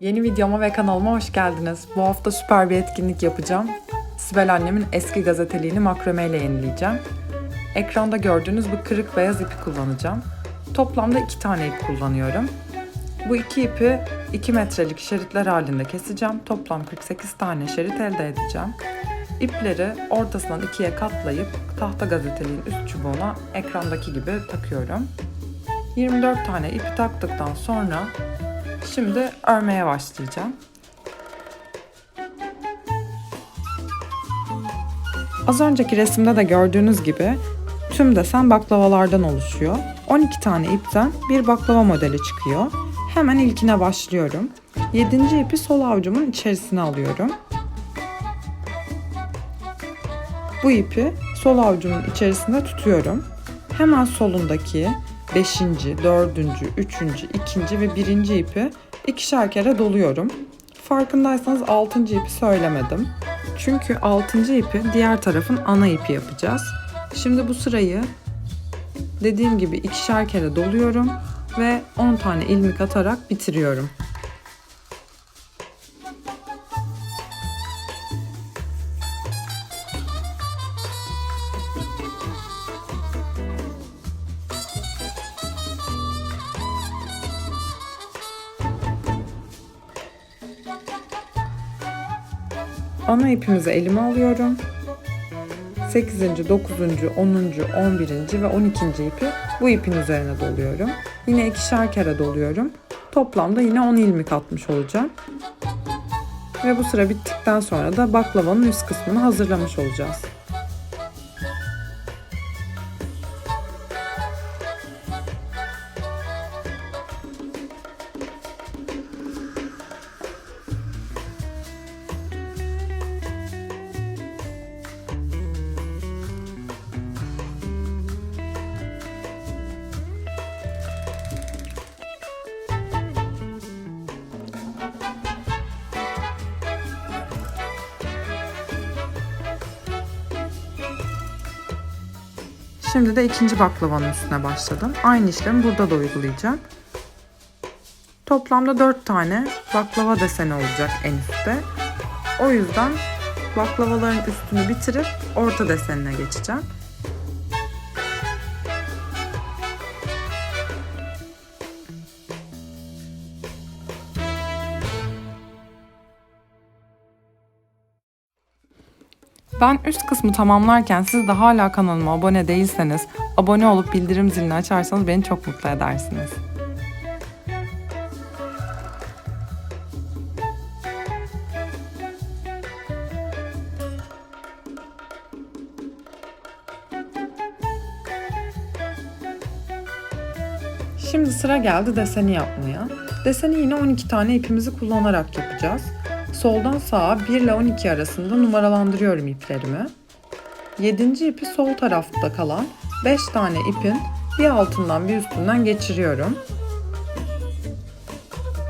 Yeni videoma ve kanalıma hoş geldiniz. Bu hafta süper bir etkinlik yapacağım. Sibel annemin eski gazeteliğini makrame ile yenileyeceğim. Ekranda gördüğünüz bu kırık beyaz ipi kullanacağım. Toplamda iki tane ip kullanıyorum. Bu iki ipi 2 metrelik şeritler halinde keseceğim. Toplam 48 tane şerit elde edeceğim. İpleri ortasından ikiye katlayıp tahta gazeteliğin üst çubuğuna ekrandaki gibi takıyorum. 24 tane ipi taktıktan sonra Şimdi örmeye başlayacağım. Az önceki resimde de gördüğünüz gibi tüm desen baklavalardan oluşuyor. 12 tane ipten bir baklava modeli çıkıyor. Hemen ilkine başlıyorum. 7. ipi sol avucumun içerisine alıyorum. Bu ipi sol avucumun içerisinde tutuyorum. Hemen solundaki 5. 4. 3. 2. ve 1. ipi ikişer kere doluyorum. Farkındaysanız 6. ipi söylemedim. Çünkü 6. ipi diğer tarafın ana ipi yapacağız. Şimdi bu sırayı dediğim gibi ikişer kere doluyorum ve 10 tane ilmik atarak bitiriyorum. Ana ipimizi elime alıyorum. 8. 9. 10. 11. ve 12. ipi bu ipin üzerine doluyorum. Yine ikişer kere doluyorum. Toplamda yine 10 ilmek atmış olacağım. Ve bu sıra bittikten sonra da baklavanın üst kısmını hazırlamış olacağız. Şimdi de ikinci baklavanın üstüne başladım. Aynı işlemi burada da uygulayacağım. Toplamda 4 tane baklava deseni olacak en üstte. O yüzden baklavaların üstünü bitirip orta desenine geçeceğim. Ben üst kısmı tamamlarken siz de hala kanalıma abone değilseniz, abone olup bildirim zilini açarsanız beni çok mutlu edersiniz. Şimdi sıra geldi deseni yapmaya. Deseni yine 12 tane ipimizi kullanarak yapacağız. Soldan sağa 1 ile 12 arasında numaralandırıyorum iplerimi. 7. ipi sol tarafta kalan 5 tane ipin bir altından bir üstünden geçiriyorum.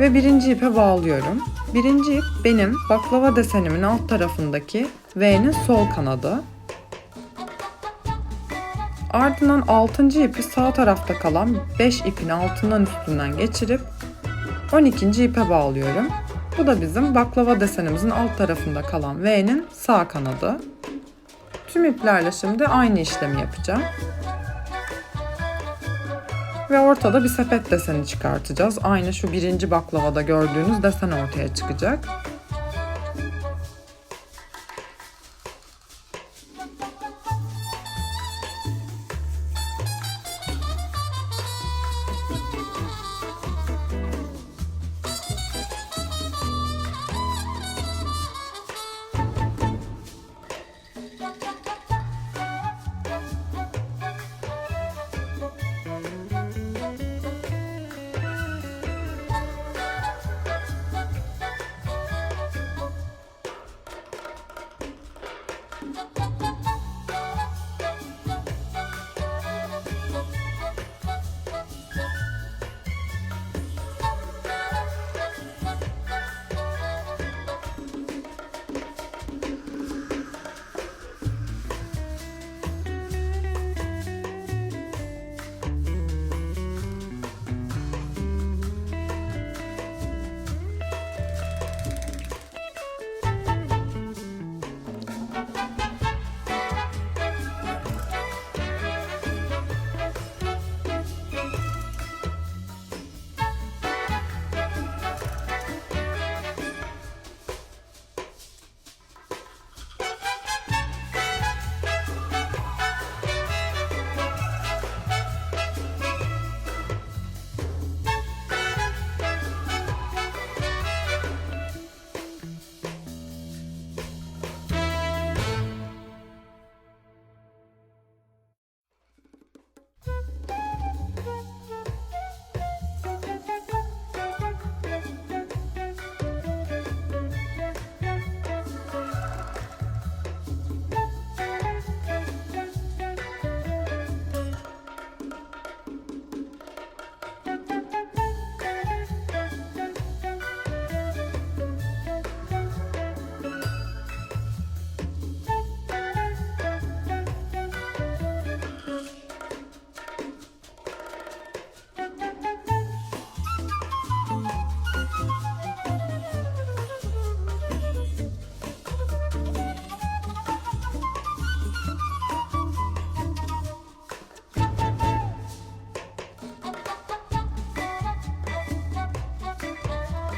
Ve birinci ipe bağlıyorum. Birinci ip benim baklava desenimin alt tarafındaki V'nin sol kanadı. Ardından 6. ipi sağ tarafta kalan 5 ipin altından üstünden geçirip 12. ipe bağlıyorum. Bu da bizim baklava desenimizin alt tarafında kalan V'nin sağ kanadı. Tüm iplerle şimdi aynı işlemi yapacağım. Ve ortada bir sepet deseni çıkartacağız. Aynı şu birinci baklavada gördüğünüz desen ortaya çıkacak.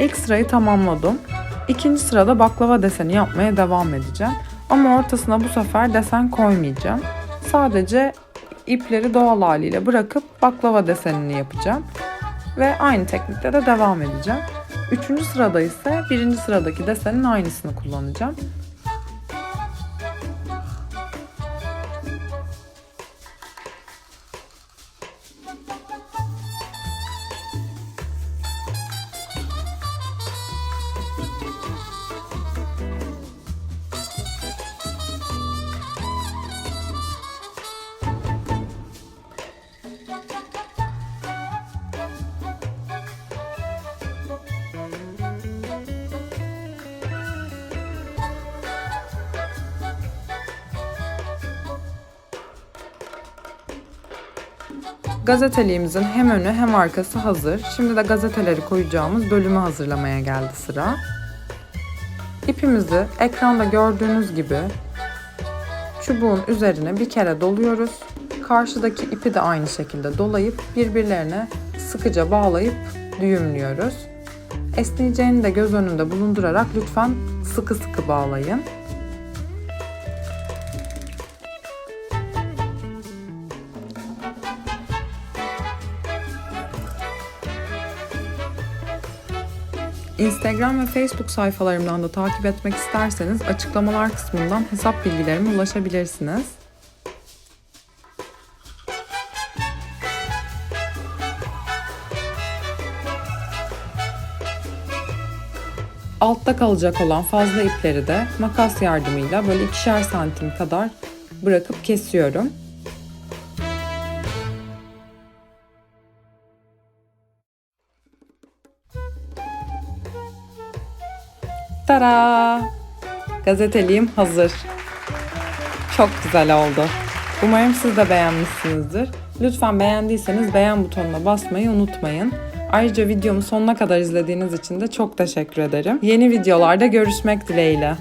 İlk sırayı tamamladım. İkinci sırada baklava deseni yapmaya devam edeceğim. Ama ortasına bu sefer desen koymayacağım. Sadece ipleri doğal haliyle bırakıp baklava desenini yapacağım. Ve aynı teknikte de devam edeceğim. Üçüncü sırada ise birinci sıradaki desenin aynısını kullanacağım. Gazeteliğimizin hem önü hem arkası hazır. Şimdi de gazeteleri koyacağımız bölümü hazırlamaya geldi sıra. İpimizi ekranda gördüğünüz gibi çubuğun üzerine bir kere doluyoruz. Karşıdaki ipi de aynı şekilde dolayıp birbirlerine sıkıca bağlayıp düğümlüyoruz. Esneyeceğini de göz önünde bulundurarak lütfen sıkı sıkı bağlayın. Instagram ve Facebook sayfalarımdan da takip etmek isterseniz açıklamalar kısmından hesap bilgilerime ulaşabilirsiniz. Altta kalacak olan fazla ipleri de makas yardımıyla böyle ikişer santim kadar bırakıp kesiyorum. Tara! Gazeteliğim hazır. Çok güzel oldu. Umarım siz de beğenmişsinizdir. Lütfen beğendiyseniz beğen butonuna basmayı unutmayın. Ayrıca videomu sonuna kadar izlediğiniz için de çok teşekkür ederim. Yeni videolarda görüşmek dileğiyle.